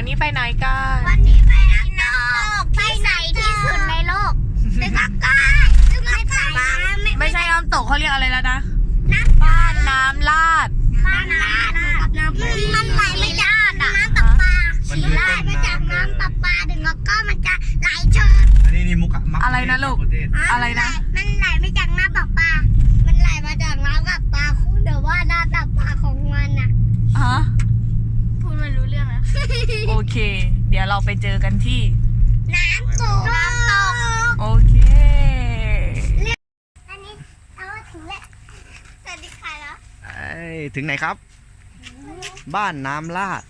วันนี้ไปไหนกันวันนี้ไปน้ำตกที่ใสที่สุดในโลกเป็นก็กายซึ่งไม่ใส่ไม่ไม่ใช่น้ำตกเขาเรียกอะไรแล้วนะน้ำบ้านน้ำลาดบ้านน้ำน้ำมันไหลมาจากน้ำประปาสีไหลมาจากน้ำประปาถึงแล้วก็มันจะไหลเชิญอันนี้นี่มุกอะมักอะไรนะลูกประเทศอะไรนะมันไหลมาจากน้ำประปามันไหลมาจากน้ำประปาคุณแต่ว่าน้ำประปาของมันอะ ฮะ พูดไม่รู้เรื่องนะ โอ เค เดี๋ยวเราไปเจอกันที่ น้ำตกน้ำตกโอเค อันนี้เอาว่าถึงแล้วสวัสดีค่ะแล้วเอ้ยถึงไหนครับ บ้านน้ำลาด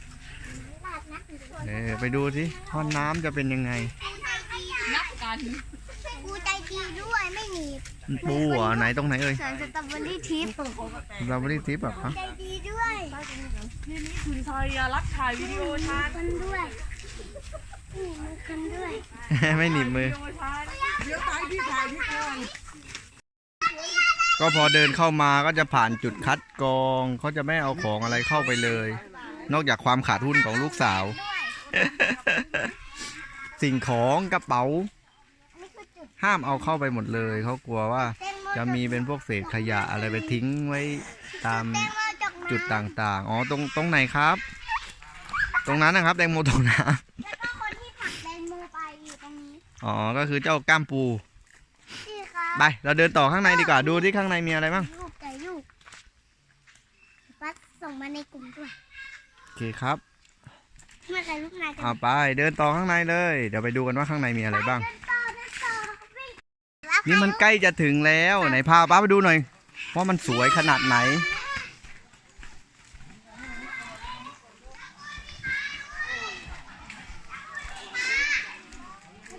ลาดนะเออไปดูสิว่าน้ำจะเป็นยังไงนับกันกูใจดีด้วยไม่หนีบปูเหรอไหนตรงไหนเอ่ยสวนสตรอเบอรี่ทิพย์เราไม่ได้ทิปแบบครับใจดีด้วย นี่นี่คุณชายรักถ่ายวิดีโอชาคนด้วยนี่มันคนด้วยไม่หนีบมือวิดีโอชาเดี๋ยวถ่ายพี่ถ่ายพี่ก่อนก็พอเดินเข้ามาก็จะผ่านจุดคัดกรองเขาจะไม่เอาของอะไรเข้าไปเลย นอกจากความขาดหุ้นของลูกสาว สิ่งของกระเป๋าอันนี้คือจุดห้ามเอาเข้าไปหมดเลย เขากลัวว่าแตงโมจะมีเป็นพวกเศษขยะอะไรไปทิ้งไว้ตามแตงโม จากน้ำจุดต่างๆ อ๋อ ตรงตรงไหนครับ ตรงนั้นนะครับ แตงโมตรงน้แล้วก็คนที่ผลักแตงโมไปอยู่ตรงนี้ำอ๋อ ก็คือเจ้าก้ามปู นี่ครับไป เราเดินต่อข้างในดีกว่า ดูที่ข้างในมีอะไรบ้างลูกไก่ลูกปัดส่งมาในกลุ่มด้วยโอเคครับเมื่อไก่ลูกนายกันเอาไป เดินต่อข้างในเลย เดี๋ยวไปดูกันว่าข้างในมีอะไรบ้างเดินต่อเดินต่อวิ่งแล้วนี่มันใกล้จะถึงแล้ว ไหนพาป้าไปดูหน่อยว่ามันสวยขนาดไหน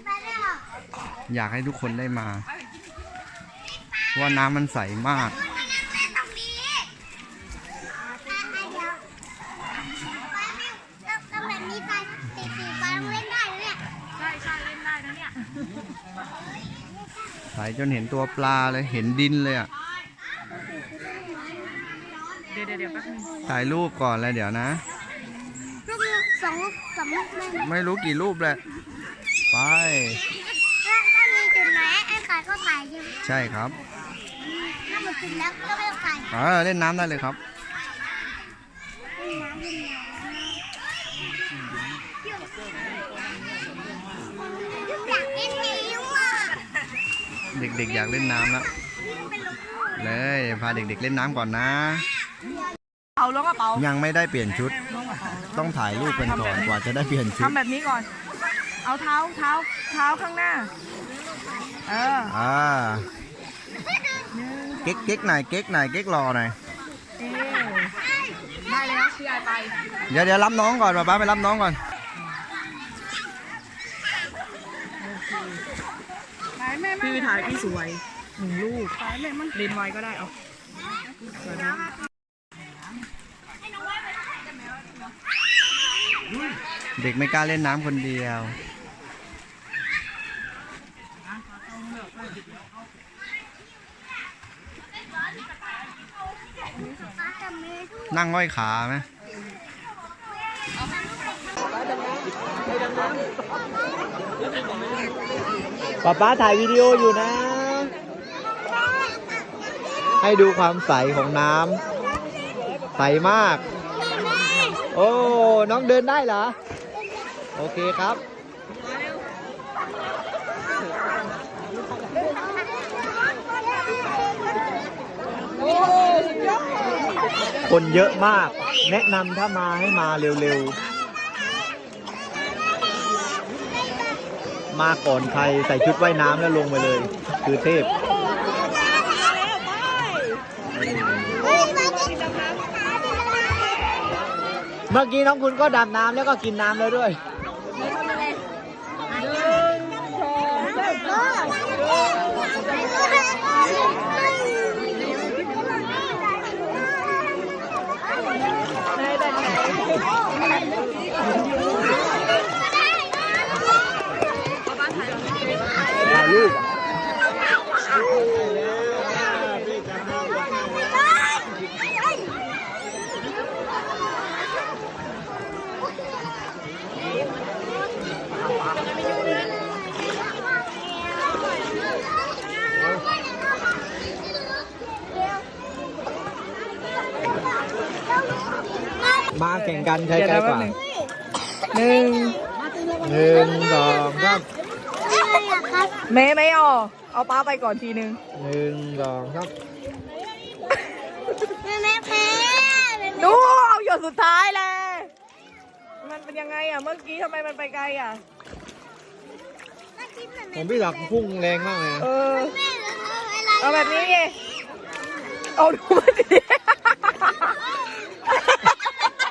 ไปเลยเหรอ อยากให้ทุกคนได้มา ว่าน้ำมันใสมากมานั่งเล่มีปไปเดี๋ยวไปไม่ต้องต้องแบบนี้ไปสีสีไปต้องเล่นได้เลยเนี่ยใช่ใช่เล่นได้นะเนี่ยใสจนเห็นตัวปลาเลย เห็นดินเลยอะ เดี๋ยวเดี๋ยวเดี๋ยวแป๊บนึงถ่ายรูปก่อนแล้วเดี๋ยวนะ ลูกสองลูกสองลูกแม่ไม่รู้กี่รูปแหละ ไป ถ้ามีจุดไหนไอ้ ขายก็ขายอยู่ใช่ครับถ้าหมดจุดแล้วก็ไม่ต้องขายเออเล่นน้ำได้เลยครับเล่นน้ำเล่นน้ำอยากเล่นนิ้วอะเด็กๆอยากเล่นน้ำแล้วเลยพาเด็กๆเล่นน้ำก่อนนะ เอาแล้วกระเป๋ายังไม่ได้เปลี่ยนชุด ต้องถ่ายรูปกันก่อนกว่าจะได้เปลี่ยนชุด ทำแบบนี้ก่อน เอาเท้าเท้าเท้าข้างหน้า เอออ่าเก๊กเก๊กหน่อยเก๊กหน่อยเก๊กรอหน่อยเออได้เลยนะพี่ไอไปเดี๋ยวเดี๋ยวรับน้องก่อนป้าไปรับน้องก่อนพี่ถ่ายพี่สวยหนึ่งลูกเล่นไว้ก็ได้เอาสวยนะเด็กไม่กล้าเล่นน้ำคนเดียว ป้ากับแม่ด้วย นั่งห้อยขาไหมป๊าป๊าถ่ายวิดีโออยู่นะ ให้ดูความใสของน้ำใสมาก โอ้ น้องเดินได้เหรอ โอเคครับ คนเยอะมาก แนะนำถ้ามาให้มาเร็วๆ มาก่อนใครใส่ชุดว่ายน้ำแล้วลงไปเลย คือเทพเมื่อกี้น้องคุณก็ดำน้ำแล้วก็กินน้ำแล้วด้วยถ่าย มาแข่งกันใครเดี๋ยวไกลนะกแป๊บว่าหนึ่งหนึ่งหนึ่งสองสามอะไรอะครับเมย์ไม่เอาเอาป้าไปก่อนทีนึงหนึ่งสองสามแม่แม่แพ้ดูเอาหยดสุดท้ายเลย มันเป็นยังไงอะ เมื่อกี้ทำไมมันไปไกลอะผมพี่หลักพุ่งแรงมากเลยนะเออแม่อะไรเอาแบบนี้ไงเอาดูมันดิ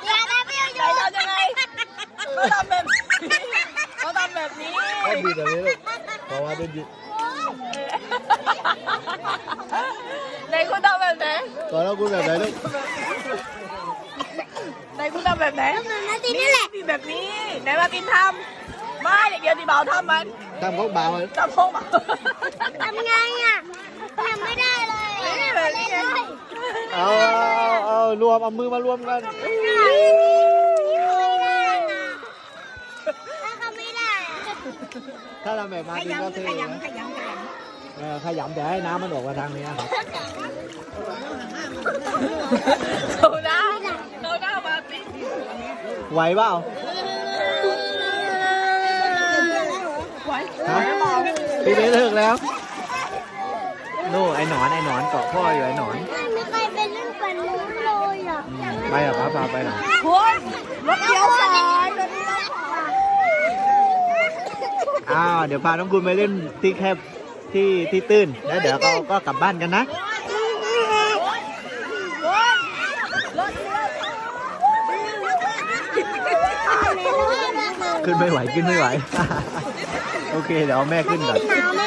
อย่าได้ไม่เอา ใจทำยังไงเขาทำแบบนี้เขาทำแบบนี้ ก็ดีแบบนี้ลูกเพราะว่าเป็นดี ไหนคุณทำแบบไหน ตอนแล้วคุณแบบไหนลูก ไหนคุณทำแบบไหนทำแบบนั้นทีนี่แหละนี่แบบนี้ไหนมาตินทำไม่เดี๋ยวดีเบาทำมันทำเขาบามันทำพงมาทำไงอะทำไม่ได้เลยนี่แบบนี้ไงเอาเอาเอารวมเอามือมารวมกันไม่ได้ถ้าเขาไม่ได้อะถ้าทำแบบมาจริงก็เท่นะเออขยำแต่ให้น้ำมันออกมาทางนี้ครับ เขาหน้าเขาหน้ามาติ ไหวเปล่าไว้ฮะพี่เล็กเลิกแล้วนู่นไอ้หนอนไอ้หนอนเกาะพ่ออยู่ไอ้หนอนไม่เคยไปเล่นปั่นนู้นเลยอะไปเหรอครับพาไปหน่อยคุณรถเลี้ยวซ้ายรถเลี้ยวขวาอ้าวเดี๋ยวพาน้องคุณไปเล่นที่แคบที่ที่ตื้นแล้วเดี๋ยวก็ก็กลับบ้านกันนะ ขึ้นไม่ไหวขึ้นไม่ไหว โอเคเดี๋ยวเอาแม่ขึ้นก่อนหนาวไหม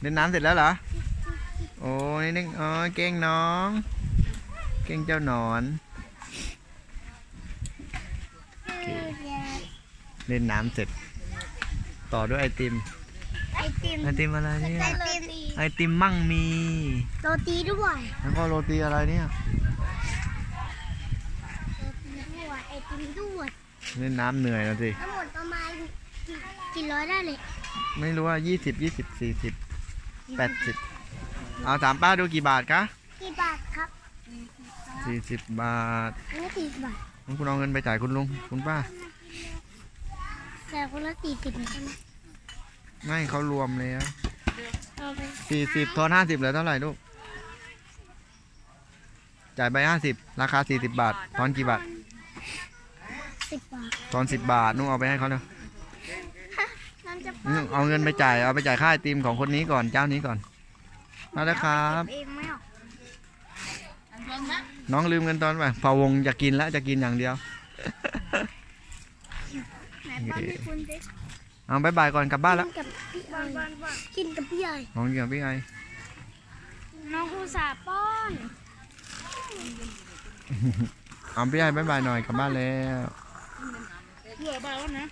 เล่นน้ำเสร็จแล้วเหรอ โอ้ยนึกอ๋อเก่งน้อง เก่งเจ้าหนอนเล่นน้ำเสร็จ ต่อด้วยไอติม ไอติม ไอติมอะไรเนี่ยไอติม ไอติมมั่งมี โรตีด้วยแล้วก็โรตีอะไรเนี่ย โรตีด้วยไอติมด้วยเล่นน้ำเหนื่อยนะสิ ทั้งหมดประมาณกี่กี่ร้อยได้เลยไม่รู้ว่ายี่สิบยี่สิบสี่สิบแปดสิบเอาถามป้าดูกี่บาทคะกี่บาทครับสี่สิบบาทอันนี้สี่สิบบาทงั้นคุณเอาเงินไปจ่ายคุณลุงคุณป้า แต่คนละสี่สิบใช่ไหมไม่เขารวมแล้ว เอาไปสี่สิบทอนห้าสิบเหลือเท่าไหร่ลูก จ่ายไปห้าสิบราคาสี่สิบบาท ทอนกี่บาท สิบบาททอนสิบบาทนุ่งเอาไปให้เขาเนาะนั่นจะนุ่งเอาเงินไปจ่าย เอาไปจ่ายค่าไอติมของคนนี้ก่อน เจ้านี้ก่อนเอาละครับ เองไหมอะน้องลืมเงินตอนไปพะวงจะกินแล้วจะกินอย่างเดียว ไหนป้อนให้คุณดิเอาบายบายก่อนกลับบ้านแล้วกินกับพี่ไอ กินกับพี่ไอน้องกินกับพี่ไอน้องอุตส่าห์ป้อนเอาพี่ไอบายบายหน่อยกลับบ้านแล้วเหลือเบาแล้วนะ